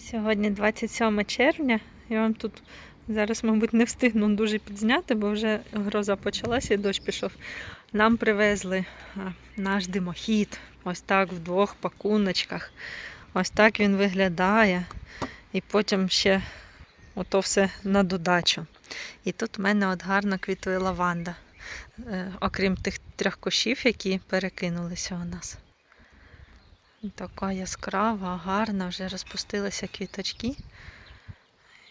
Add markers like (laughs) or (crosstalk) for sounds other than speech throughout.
Сьогодні 27 червня. Я вам тут зараз, мабуть, не встигну дуже підзняти, бо вже гроза почалася і дощ пішов. Нам привезли наш димохід. Ось так в двох пакуночках. Ось так він виглядає. І потім ще ото все на додачу. І тут в мене от гарно квітує лаванда. Е, Окрім тих трьох кущів, які перекинулися у нас. Така яскрава, гарна, вже розпустилися квіточки.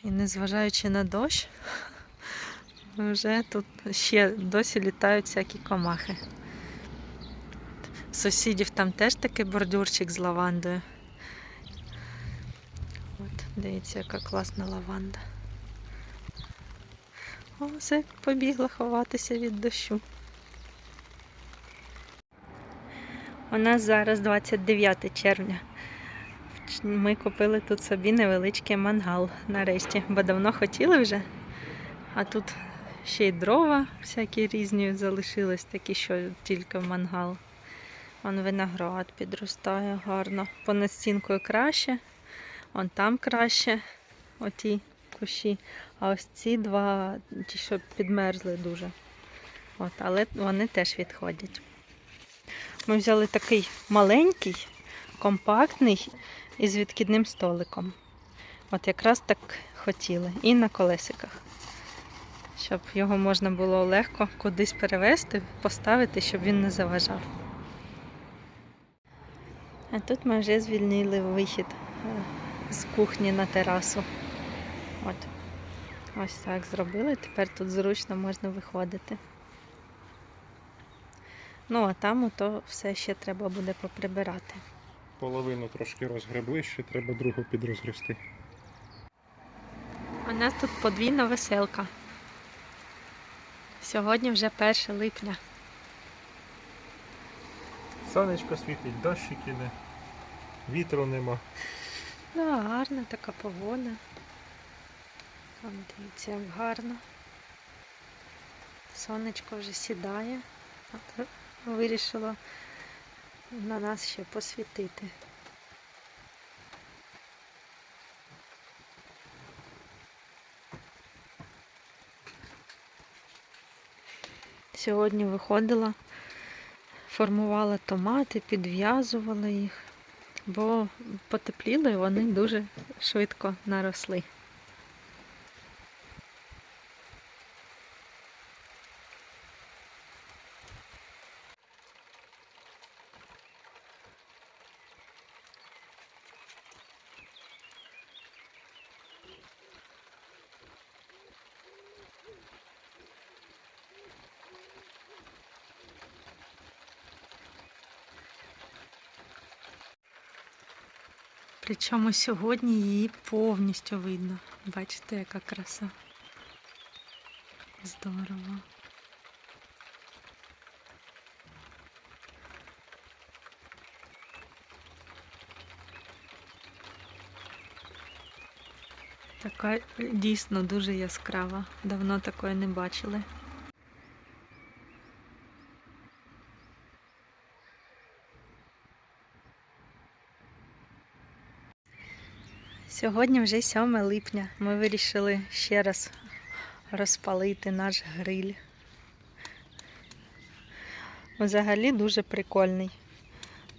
І незважаючи на дощ, вже тут ще досі літають всякі комахи. Сусідів там теж такий бордюрчик з лавандою. От, дивіться, яка класна лаванда. О, все, побігла ховатися від дощу. У нас зараз 29 червня. Ми купили тут собі невеличкий мангал нарешті, бо давно хотіли вже. А тут ще й дрова всякі різні залишились, такі, що тільки в мангал. Вон виноград підростає гарно. Понад стінкою краще, вон там краще, оті кущі. А ось ці два, ті, що підмерзли дуже. От, але вони теж відходять. Ми взяли такий маленький, компактний і з відкидним столиком. От якраз так хотіли. І на колесиках. Щоб його можна було легко кудись перевезти, поставити, щоб він не заважав. А тут ми вже звільнили вихід е, з кухні на терасу. От. Ось так зробили. Тепер тут зручно можна виходити. Ну, а там ото все ще треба буде поприбирати. Половину трошки розгребли, ще треба другу підрозгрести. У нас тут подвійна веселка. Сьогодні вже 1 липня. Сонечко світить, дощик іде, вітру нема. Да, гарна така погода. Там дивіться, як гарно. Сонечко вже сідає. От вирішило на нас ще посвітити. Сьогодні виходила, формувала томати, підв'язувала їх, бо потепліло і вони дуже швидко наросли. Причому сьогодні її повністю видно. Бачите, яка краса. Здорово. Така дійсно дуже яскрава. Давно такої не бачили. Сьогодні вже 7 липня. Ми вирішили ще раз розпалити наш гриль. Взагалі дуже прикольний.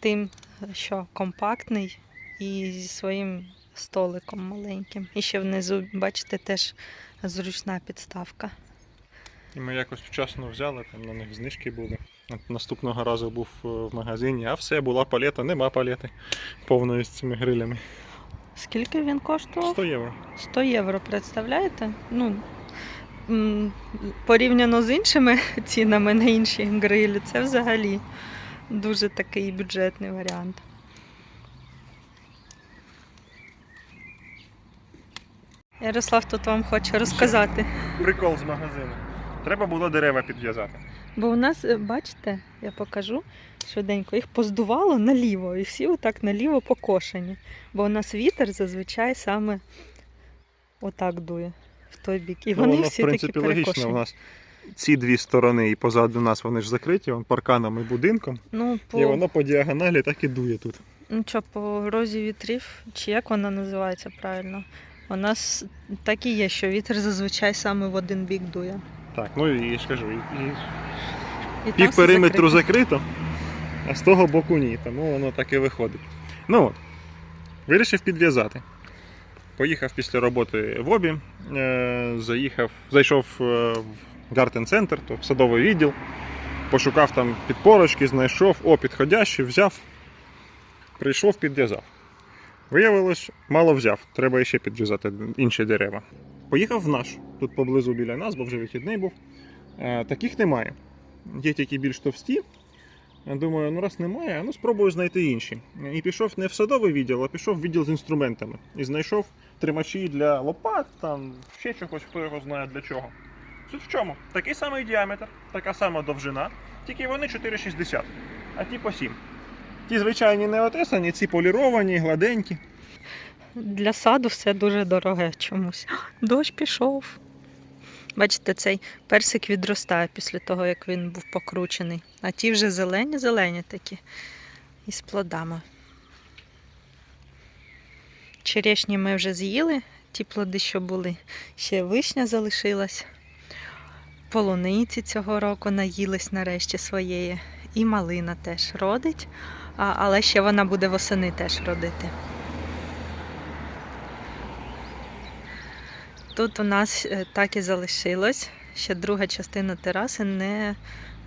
Тим, що компактний і зі своїм столиком маленьким. І ще внизу, бачите, теж зручна підставка. І ми якось вчасно взяли, там на них знижки були. От наступного разу був е, в магазині, а все, була палета, нема палети повної з цими грилями. Скільки він коштував? 100 євро. 100 євро, представляєте? Ну, порівняно з іншими (laughs) цінами на інші грилі, це взагалі дуже такий бюджетний варіант. Ярослав тут вам хоче розказати. Прикол з магазину. Треба було дерева підв'язати. Бо у нас, е, бачите, я покажу швиденько, їх поздувало наліво, і всі отак наліво покошені. Бо у нас вітер зазвичай саме отак дує в той бік. І Ну, воно, всі в принципі, такі логічно. У нас ці дві сторони і позаду нас вони ж закриті, вон парканом і будинком. Ну, І по... воно по діагоналі так і дує тут. Ну що, по розі вітрів, чи як вона називається правильно? У нас так і є, що вітер зазвичай саме в один бік дує. Так, ну і ж кажу, і, і І пів периметру закрито. закрито, а з того боку ні, тому воно так і виходить. Ну от, вирішив підв'язати. Поїхав після роботи в обі, е, заїхав, зайшов е, в гартен центр, то в садовий відділ, пошукав там підпорочки, знайшов, о, підходящий, взяв, прийшов, підв'язав. Виявилось, мало взяв, треба ще підв'язати інші дерева. Поїхав в наш, тут поблизу біля нас, бо вже вихідний був. Е, Таких немає. Є тільки більш товсті. Думаю, ну раз немає, ну спробую знайти інші. І пішов не в садовий відділ, а пішов в відділ з інструментами. І знайшов тримачі для лопат, там ще чогось, хто його знає для чого. Суть в чому? Такий самий діаметр, така сама довжина, тільки вони 4,60, а ті по 7. Ті звичайні не отесані, ці поліровані, гладенькі. Для саду все дуже дороге чомусь. Дощ пішов. Бачите, цей персик відростає після того, як він був покручений. А ті вже зелені-зелені такі. І з плодами. Черешні ми вже з'їли, ті плоди, що були. Ще вишня залишилась. Полуниці цього року наїлись нарешті своєї. І малина теж родить, але ще вона буде восени теж родити. Тут у нас е, так і залишилось. Ще друга частина тераси не,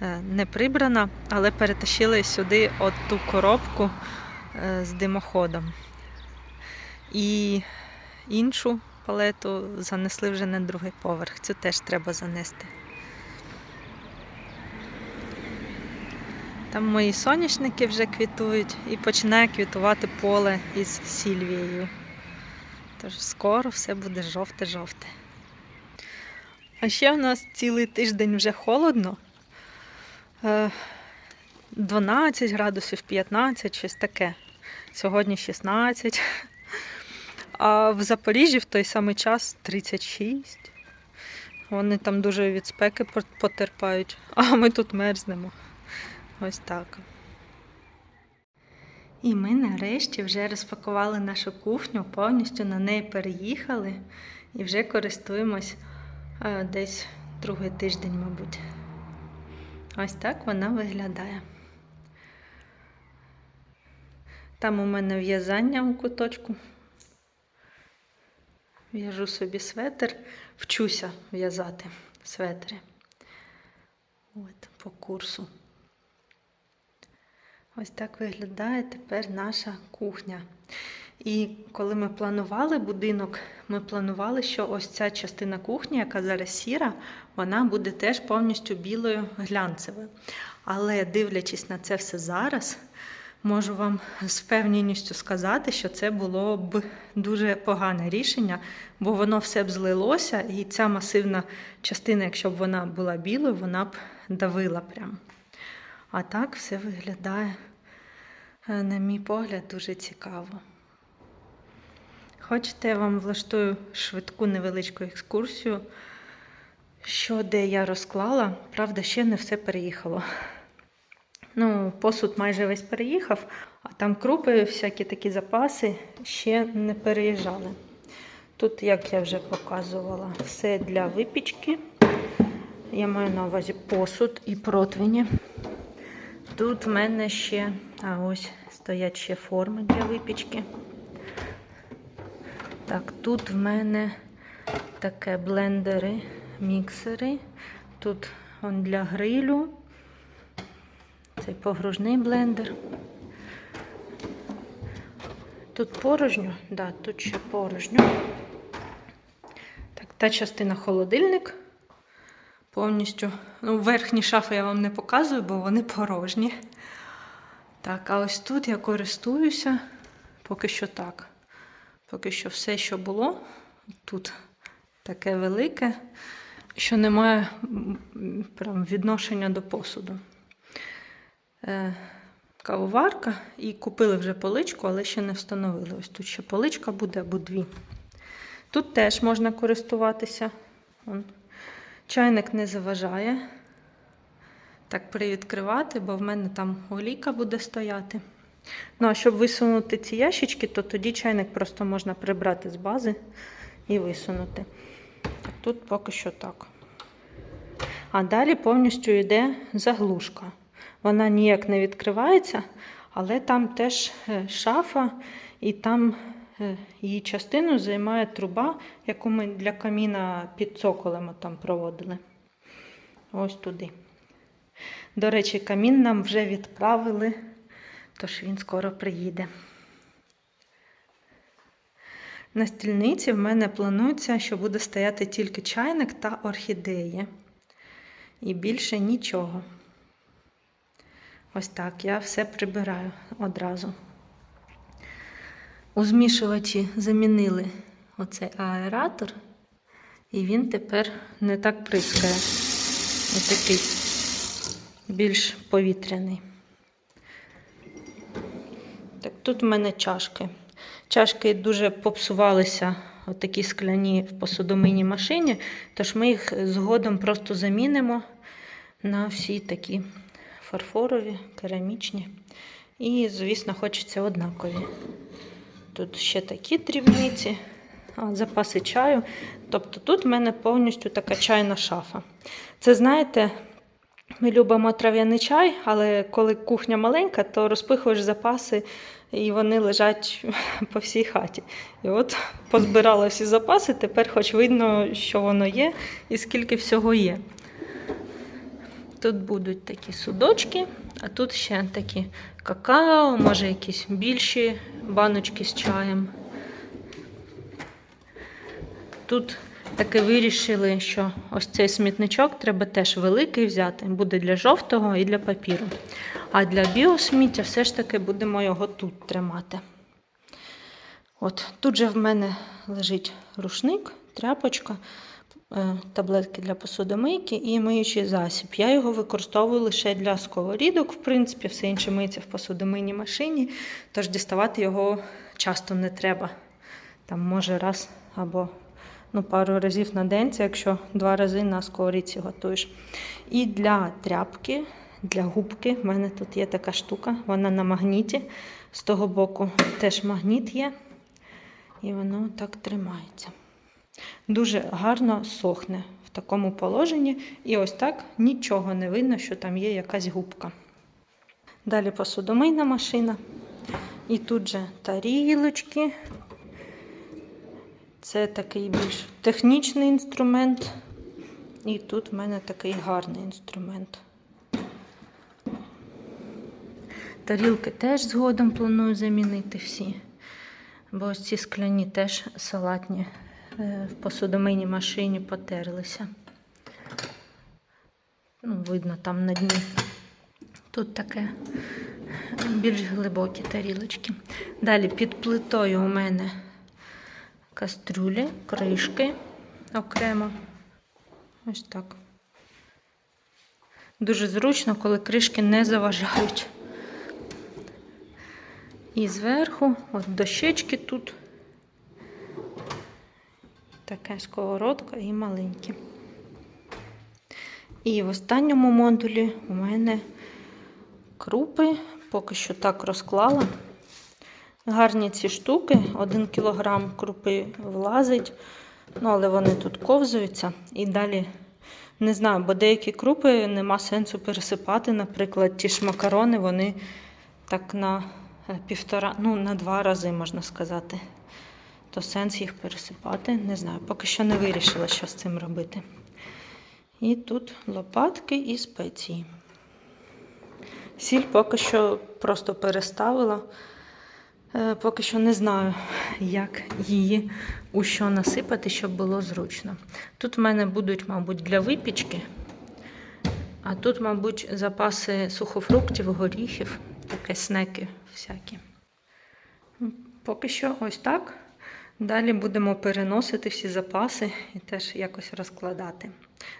е, не прибрана, але перетащили сюди от ту коробку е, з димоходом. І іншу палету занесли вже на другий поверх. Цю теж треба занести. Там мої соняшники вже квітують і починає квітувати поле із сільвією. Тож скоро все буде жовте-жовте. А ще в нас цілий тиждень вже холодно. Е, 12 градусів, 15, щось таке. Сьогодні 16. А в Запоріжжі в той самий час 36. Вони там дуже від спеки потерпають, а ми тут мерзнемо. Ось так. І ми нарешті вже розпакували нашу кухню, повністю на неї переїхали і вже користуємось е, десь другий тиждень, мабуть. Ось так вона виглядає. Там у мене в'язання у куточку. В'яжу собі светр, вчуся в'язати светри. От, по курсу. Ось так виглядає тепер наша кухня. І коли ми планували будинок, ми планували, що ось ця частина кухні, яка зараз сіра, вона буде теж повністю білою глянцевою. Але дивлячись на це все зараз, можу вам з впевненістю сказати, що це було б дуже погане рішення, бо воно все б злилося, і ця масивна частина, якщо б вона була білою, вона б давила прям. А так все виглядає, е, на мій погляд, дуже цікаво. Хочете, я вам влаштую швидку невеличку екскурсію, що де я розклала. Правда, ще не все переїхало. Ну, посуд майже весь переїхав, а там крупи, всякі такі запаси ще не переїжджали. Тут, як я вже показувала, все для випічки. Я маю на увазі посуд і противні. Тут в мене ще, а ось стоять ще форми для випічки. Так, тут в мене таке блендери, міксери. Тут он для грилю. Цей погружний блендер. Тут порожньо, да, тут ще порожньо. Так, та частина холодильник повністю. Ну, верхні шафи я вам не показую, бо вони порожні. Так, а ось тут я користуюся поки що так. Поки що все, що було, тут таке велике, що не має прям відношення до посуду. Е, кавоварка і купили вже поличку, але ще не встановили. Ось тут ще поличка буде або дві. Тут теж можна користуватися. Вон. Чайник не заважає. Так привідкривати, бо в мене там олійка буде стояти. Ну, а щоб висунути ці ящички, то тоді чайник просто можна прибрати з бази і висунути. Тут поки що так. А далі повністю йде заглушка. Вона ніяк не відкривається, але там теж е, шафа, і там її частину займає труба, яку ми для каміна під цоколем там проводили. Ось туди. До речі, камін нам вже відправили, тож він скоро приїде. На стільниці в мене планується, що буде стояти тільки чайник та орхідеї. І більше нічого. Ось так, я все прибираю одразу. У змішувачі замінили оцей аератор, і він тепер не так прискає. Ось такий більш повітряний. Так, тут в мене чашки. Чашки дуже попсувалися, отакі скляні в посудомийній машині, тож ми їх згодом просто замінимо на всі такі фарфорові, керамічні. І, звісно, хочеться однакові. Тут ще такі дрібниці, запаси чаю. Тобто тут в мене повністю така чайна шафа. Це, знаєте, ми любимо трав'яний чай, але коли кухня маленька, то розпихуєш запаси, і вони лежать (laughs) по всій хаті. І от позбирала всі запаси, тепер хоч видно, що воно є і скільки всього є. Тут будуть такі судочки, а тут ще такі какао, може якісь більші баночки з чаєм. Тут таки вирішили, що ось цей смітничок треба теж великий взяти. Буде для жовтого і для папіру. А для біосміття все ж таки будемо його тут тримати. От тут же в мене лежить рушник, тряпочка, таблетки для посудомийки і миючий засіб. Я його використовую лише для сковорідок, в принципі, все інше миється в посудомийній машині, тож діставати його часто не треба. Там може раз або ну, пару разів на день, це якщо два рази на сковорідці готуєш. І для тряпки, для губки, в мене тут є така штука, вона на магніті. З того боку теж магніт є. І воно так тримається. Дуже гарно сохне в такому положенні. І ось так нічого не видно, що там є якась губка. Далі посудомийна машина. І тут же тарілочки. Це такий більш технічний інструмент. І тут в мене такий гарний інструмент. Тарілки теж згодом планую замінити всі. Бо ось ці скляні теж салатні в посудомийній машині потерлися. Ну, видно там на дні. Тут таке більш глибокі тарілочки. Далі під плитою у мене кастрюлі, кришки окремо. Ось так. Дуже зручно, коли кришки не заважають. І зверху, от дощечки тут. Така сковородка і маленькі. І в останньому модулі у мене крупи, поки що так розклала. Гарні ці штуки, 1 кг крупи влазить, ну, але вони тут ковзуються. І далі не знаю, бо деякі крупи нема сенсу пересипати. Наприклад, ті ж макарони, вони так на е, півтора, ну на два рази можна сказати. То сенс їх пересипати. Не знаю, поки що не вирішила, що з цим робити. І тут лопатки і спеції. Сіль поки що просто переставила. Е, Поки що не знаю, як її у що насипати, щоб було зручно. Тут в мене будуть, мабуть, для випічки, а тут, мабуть, запаси сухофруктів, горіхів, таке снеки всякі. Поки що ось так. Далі будемо переносити всі запаси і теж якось розкладати.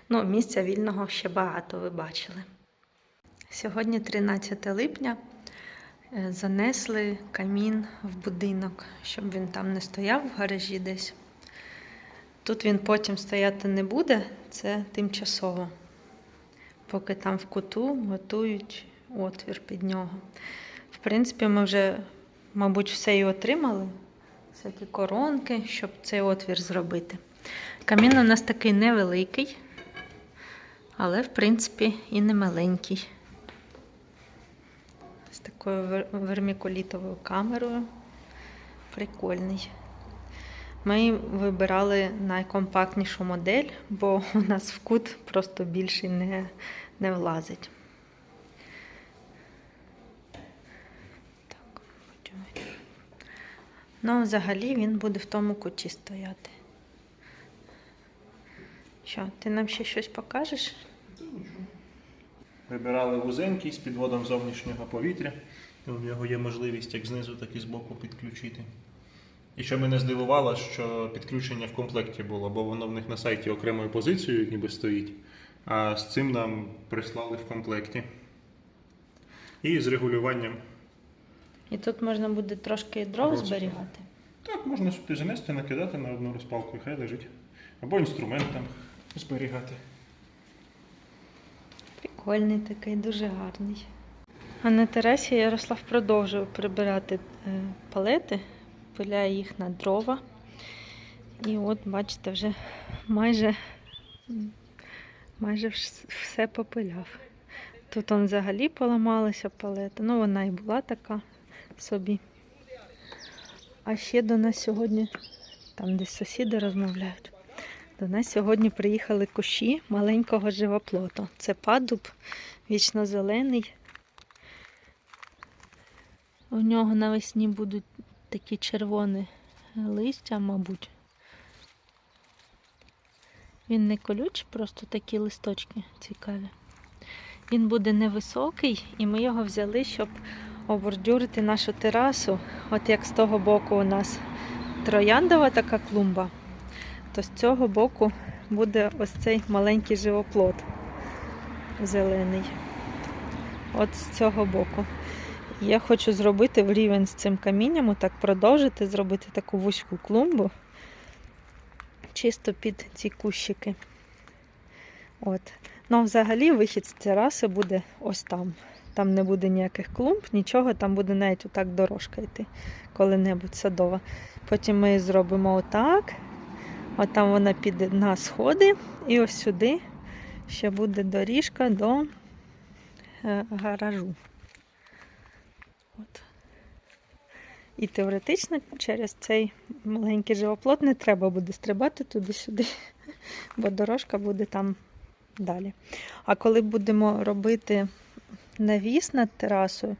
Ну, місця вільного ще багато, ви бачили. Сьогодні 13 липня. Е, Занесли камін в будинок, щоб він там не стояв в гаражі десь. Тут він потім стояти не буде, це тимчасово. Поки там в куту готують отвір під нього. В принципі, ми вже, мабуть, все і отримали. Всякі коронки, щоб цей отвір зробити. Камін у нас такий невеликий, але, в принципі, і не маленький. З такою вермікулітовою камерою. Прикольний. Ми вибирали найкомпактнішу модель, бо (laughs) у нас в кут просто більший не, не влазить. Так, бачимо. Ну, взагалі він буде в тому куті стояти. Що, ти нам ще щось покажеш? Вибирали вузенький з підводом зовнішнього повітря. У нього є можливість як знизу, так і збоку підключити. І що мене здивувало, що підключення в комплекті було, бо воно в них на сайті окремою позицією ніби стоїть, а з цим нам прислали в комплекті. І з регулюванням. І тут можна буде трошки дров Розпал. зберігати. Так, можна сюди занести, накидати на одну розпалку і хай лежить. Або інструмент там зберігати. Прикольний такий, дуже гарний. А на терасі Ярослав продовжує прибирати е, палети, пиляє їх на дрова. І от, бачите, вже майже, майже все попиляв. Тут он взагалі поламалася палета. Ну, вона і була така собі. А ще до нас сьогодні, там десь сусіди розмовляють. До нас сьогодні приїхали кущі маленького живоплоту. Це падуб вічно-зелений. У нього навесні будуть такі червоні листя, мабуть. Він не колючий, просто такі листочки цікаві. Він буде невисокий, і ми його взяли, щоб обордюрити нашу терасу. От як з того боку у нас трояндова така клумба, то з цього боку буде ось цей маленький живоплот зелений. От з цього боку. Я хочу зробити в рівень з цим камінням, так продовжити, зробити таку вузьку клумбу, чисто під ці кущики. От. Ну, взагалі вихід з тераси буде ось там. Там не буде ніяких клумб, нічого, там буде навіть отак дорожка йти коли-небудь садова. Потім ми зробимо отак. От там вона піде на сходи, і ось сюди ще буде доріжка до е, гаражу. От. І теоретично через цей маленький живоплот не треба буде стрибати туди-сюди, бо дорожка буде там далі. А коли будемо робити навіс над терасою,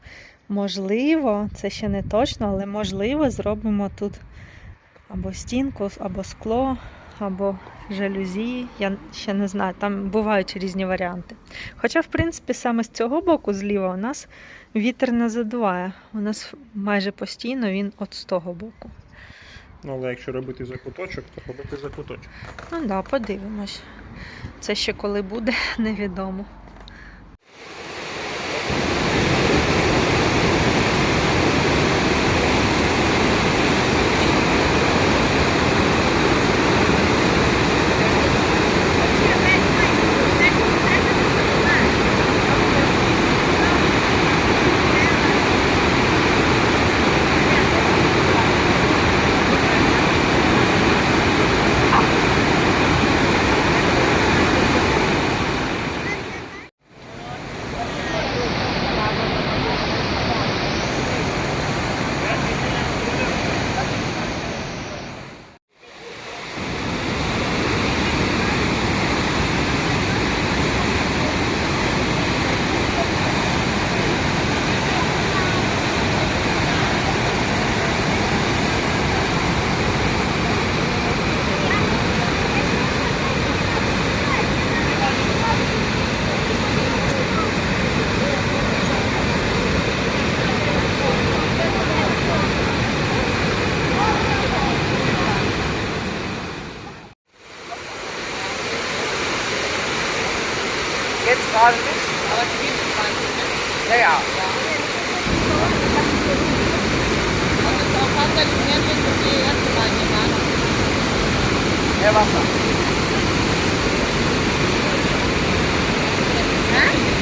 можливо, це ще не точно, але можливо, зробимо тут або стінку, або скло, або жалюзі. Я ще не знаю, там бувають різні варіанти. Хоча, в принципі, саме з цього боку, зліва, у нас вітер не задуває. У нас майже постійно він от з того боку. Ну, але якщо робити закуточок, то робити закуточок. Ну так, да, подивимось. Це ще коли буде, (laughs) невідомо. Katika dunia yetu hii ya kumanyana. Ewa. Eh?